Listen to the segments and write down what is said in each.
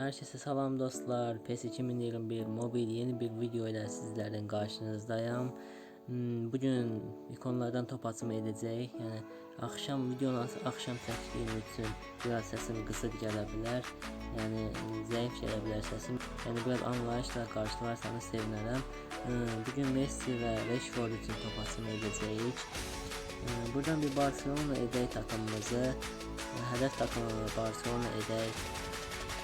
Herkese salam dostlar. PES 2021 mobil yeni bir video ilə sizlərin qarşınızdayım. Hmm, Bu gün ikonlardan top açımı edəcəyik. Yəni axşam videonu axşam çəkdiyim üçün biraz səsim qısıq gələ bilər. Yəni zəif gələ bilər səsim. Yəni biraz anlayışla qarşılarsanız sevinərəm. Hmm, Bu gün Messi və Rashford üçün top açımı edəcəyik. Hmm, buradan bir Barcelona edək takımımızı. Hədəf takımı Barcelona edək.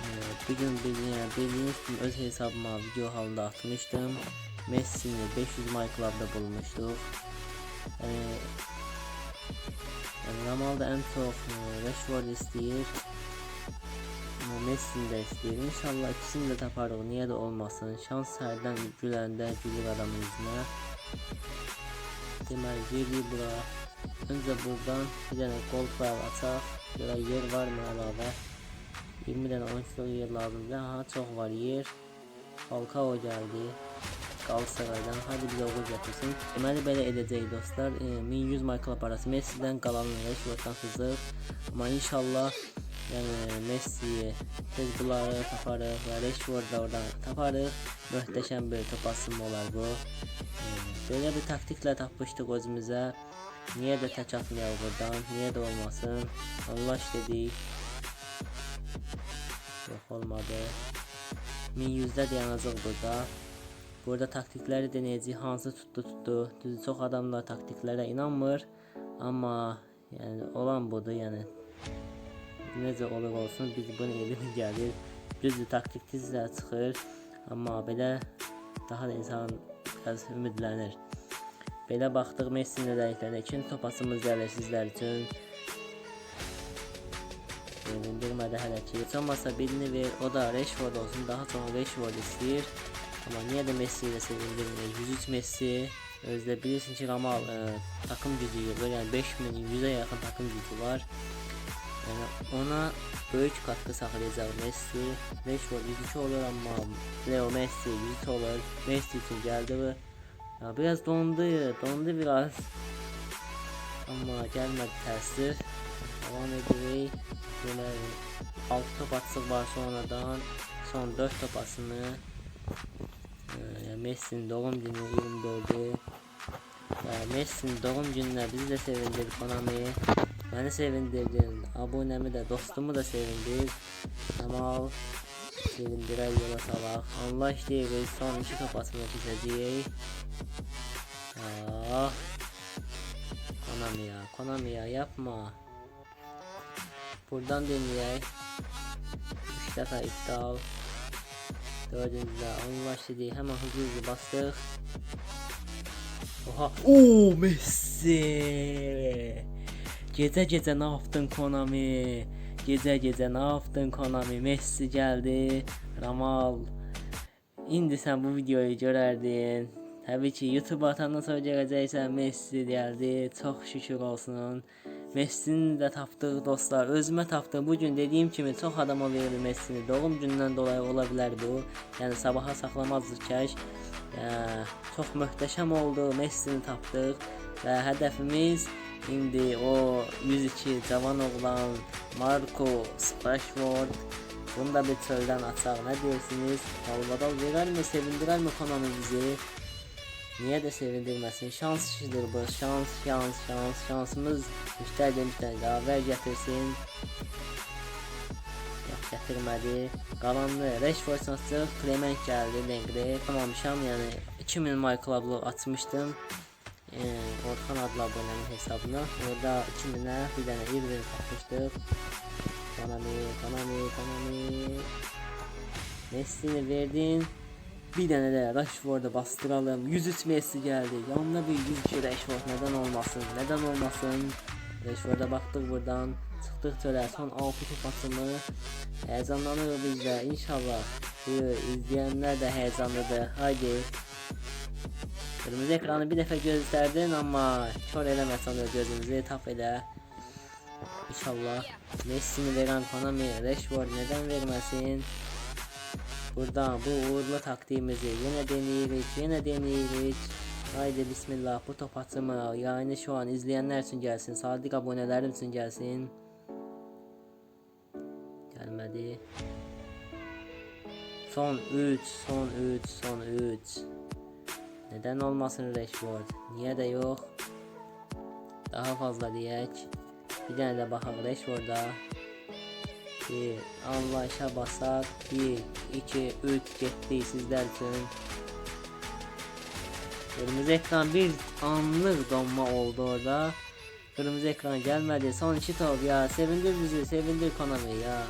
Ee, bir gün bildiğiniz, gibi öz hesabıma video halinde atmıştım. Messi'ni 500 My Club'da bulmuştuk. Ee, yani Ramal da en çok e, Rashford istiyor. Ama Messi'ni de istiyor. İnşallah ikisini de taparız. Niye de olmasın. Şans herden gülende gülür adamın yüzüne. Demek geliyor bura. Önce buradan bir tane gol file atak. Böyle yer var mı alava? 20 tane oyuncu yer lazım. Ha çok var yer. Falcao geldi. Galatasaray'dan hadi bize gol getirsin. Deməli belə edəcək dostlar. E, 1100 My Club arası Messi'dən qalan Rashford'dan sızır. Amma inşallah yəni Messi'yi tez bunları taparıq və Rashford da oradan taparıq. Möhtəşəm bir top asılma olar bu. E, bir taktiklə tapmışdıq özümüzə. Niyə də tək atmayaq buradan? Niyə də olmasın? Allah dedik. Yok olmadı. 1100'de dayanacak burada. Burada taktikleri deneyeceğiz. Hansı tuttu tuttu. Düz çok adamlar taktiklere inanmır. Ama yani olan budur yani. Necə olur olsun biz bunu elimiz gəlir. Düzdür taktiksizlə çıxır. Amma belə daha da insan biraz ümidlənir. Belə baxdıq Messi nələrliklərdə ikinci topasımız gəlir sizlər üçün. Sevindirmedi hele ki. Hiç olmazsa birini ver. O da Rashford olsun. Daha çok Rashford istiyor. Ama niye de Messi ile sevindirmiyor? 103 Messi. Özde bilirsin ki Ramal e, takım gücü böyle yani 5000 100'e yakın takım gücü var. Yani ona büyük katkı sağlayacak Messi. Rashford 103 olur ama Leo Messi 103 olur. Messi için geldi ve ya biraz dondu, dondu biraz. Ama gelmedi tersi. Devam edelim. Böyle 6 top atsak Barcelona'dan son 4 top atısını ee, Messi'nin doğum günü 24'ü ya Messi'nin doğum gününe bizi de sevindir Konami. Beni sevindirdin abonemi de dostumu da sevindir Ama sevindirer yola salak. Allah biz son 2 top atımı yapacağız Ah Konami ya Konami ya yapma Buradan deneyek. 3 defa iptal. Dördüncüde onun başladı. Hemen hızlı bastık. Oha. Oo Messi. Gece gece ne yaptın Konami? Gece gece ne yaptın Konami? Messi geldi. Ramal. İndi sen bu videoyu görərdin. Tabii ki YouTube atandan sonra görəcəksən Messi geldi. Çok şükür olsun. Messi'ni de taptık dostlar. Özüme taptım. Bugün dediğim gibi çok adama verir Messi'ni. Doğum gününden dolayı olabilir bu. Yani sabaha saklamazdık keş. Ya, çok muhteşem oldu. Messi'ni taptık. Ve hedefimiz şimdi o 102 cavan oğlan Marco Rashford. Bunu da bir çölden açar. Ne diyorsunuz? Valvadal verer mi? Sevindirer mi Konami bizi? Niye de sevindirmesin? Şans işidir bu. Şans, şans, şans, şansımız müşteri demişler. Daha ver getirsin. Yok getirmedi. Kalanlı Rashford satacak. Clement geldi. Lengre. Tamammışam yani 2000 My Club'lu atmıştım. Ee, Orhan adlı abonemin hesabına. Orada 2000'e bir tane Irving atmıştık. Konami, Konami, Konami. Messi'ni verdin. Bir tane de Rashford'a bastıralım. 103 Messi geldi. Yanına bir 102 Rashford neden olmasın? Neden olmasın? Rashford'a baktık buradan. Çıktık töre son 6 top atımı. Heyecanlanır biz de inşallah. Bu izleyenler de heyecanlıdır. Haydi. Kırmızı ekranı bir defa gösterdin ama kör eleme sanıyor gözümüzü tap ele. İnşallah Messi'ni veren Konami Rashford neden vermesin? Buradan bu uğurlu taktiğimizi yine deneyirik, yine deneyirik. Haydi bismillah bu top atımı yani şu an izleyenler için gelsin. Sadık abonelerim için gelsin. Gelmedi. Son 3, son 3, son 3. Neden olmasın Rashford? Niye de yok? Daha fazla diyek. Bir tane de bakalım Rashford'a. Bir anlayışa basak. 1, 2, 3 getdi sizler için. Kırmızı ekran bir anlık donma oldu orada. Kırmızı ekran gelmedi. Son iki top ya. Sevindir bizi. Sevindir Konami ya.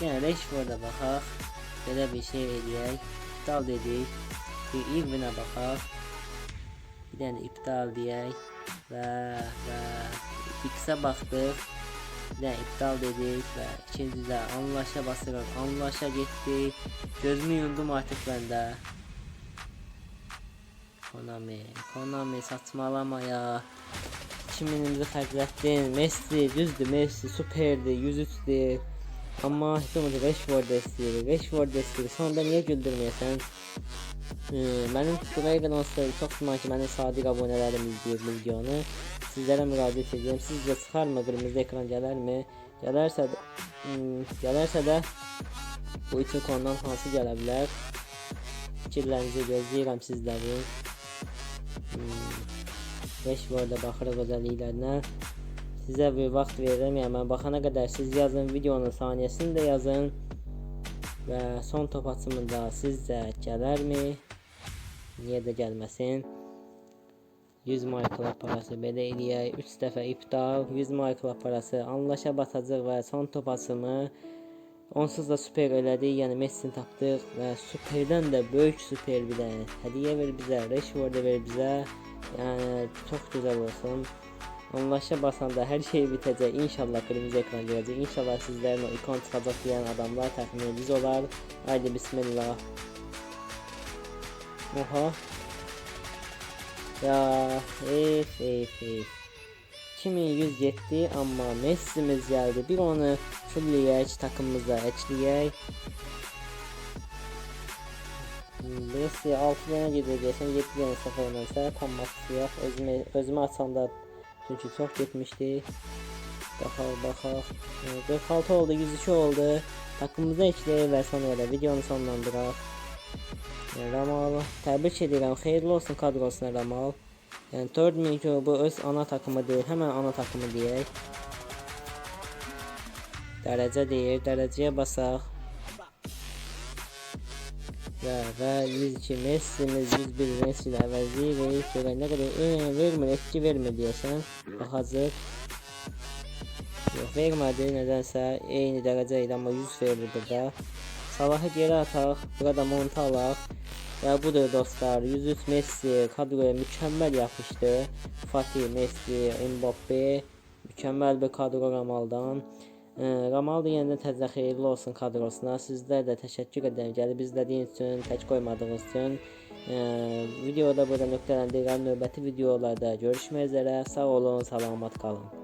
Yani Rashford'a bakaq. Belə bir şey eləyək. İptal dedik. Bir Irvin'e bakaq. Bir dənə iptal deyək. Və və X-ə baxdıq. Dənə iptal dedik və ikincidə anlaşa basırıq. Anlaşa getdi. Gözümü yumdum artıq bəndə. Konami, Konami saçmalama ya. 2000'imizi xərclətdin. Messi düzdür, Messi superdi, 103'dü. Amma heç olmadı Rashford istəyir, Rashford istəyir. Sonunda niyə güldürməyəsən? Ee, buraya qədər olsa çox güman ki, mənim sadiq abunələrim izləyir bu videonu. Sizlərə müraciət edirəm. Sizcə çıxarmı qırmızı ekran gələrmi? Gələrsə də, hmm, gələrsə də bu iki konudan hansı gələ bilər? Fikirlərinizi gözləyirəm sizlərin. Hmm, Rashford'a baxırıq özəlliklərinə. Sizə bir vaxt verirəm. Yəni mən baxana qədər siz yazın, videonun saniyəsini də yazın. Və son top atımında sizcə gələrmi? Niyə də gəlməsin? 100 Michael parası eləyək. 3 dəfə iptal, 100 Michael parası anlaşa batacaq və son top atımı onsuz da super elədik. Yəni Messi tapdıq və superdən də böyük super bir dənə hədiyyə ver bizə, Rashford ver bizə. Yəni çox gözəl olsun. Anlaşa basanda hər şey bitəcək. İnşallah kırmızı ekran görəcək. İnşallah sizlərin o ikon çıxacaq deyən adamlar təxmininiz olar. Haydi bismillah. Oha. Ya ef ef ef. 2107 amma Messi'miz geldi. Bir onu fullləyək, takımımıza ekləyək. Messi 6 dənə gedəcəksən, 7 dənə səfərlənsə tam maçı yox. Özümü, özümü açanda çünki çox getmişdi. Baxaq, baxaq. Ee, 46 oldu, 102 oldu. Takımımıza ekləyək və sonra da videonu sonlandıraq. Ee, Ramal, təbrik edirəm. Xeyirli olsun kadrosuna Ramal. Yəni 4000 ki bu öz ana takımı deyil, həmən ana takımı deyək. Dərəcə deyir, dərəcəyə basaq. Və və 102 Messi'miz 101 Messi ilə əvəzləyirik. Görək nə qədər e, vermir, etki vermir deyəsən. Baxacaq. Yox vermədi, nədənsə eyni dərəcə idi amma 100 verir burada. Salahı geri ataq, burada monta alaq. Və budur dostlar, 103 Messi kadroya mükəmməl yapışdı. Fatih, Messi, Mbappe mükəmməl bir kadro Ramaldan. Ee, Ramal da yeniden təzə xeyirli olsun kadrosuna. Sizlər də təşəkkür edirəm gəlib izlədiyiniz üçün, tək qoymadığınız üçün. Ee, videoda burada nöqtələndirirəm. Növbəti videolarda görüşmək üzrə. Sağ olun, salamat qalın.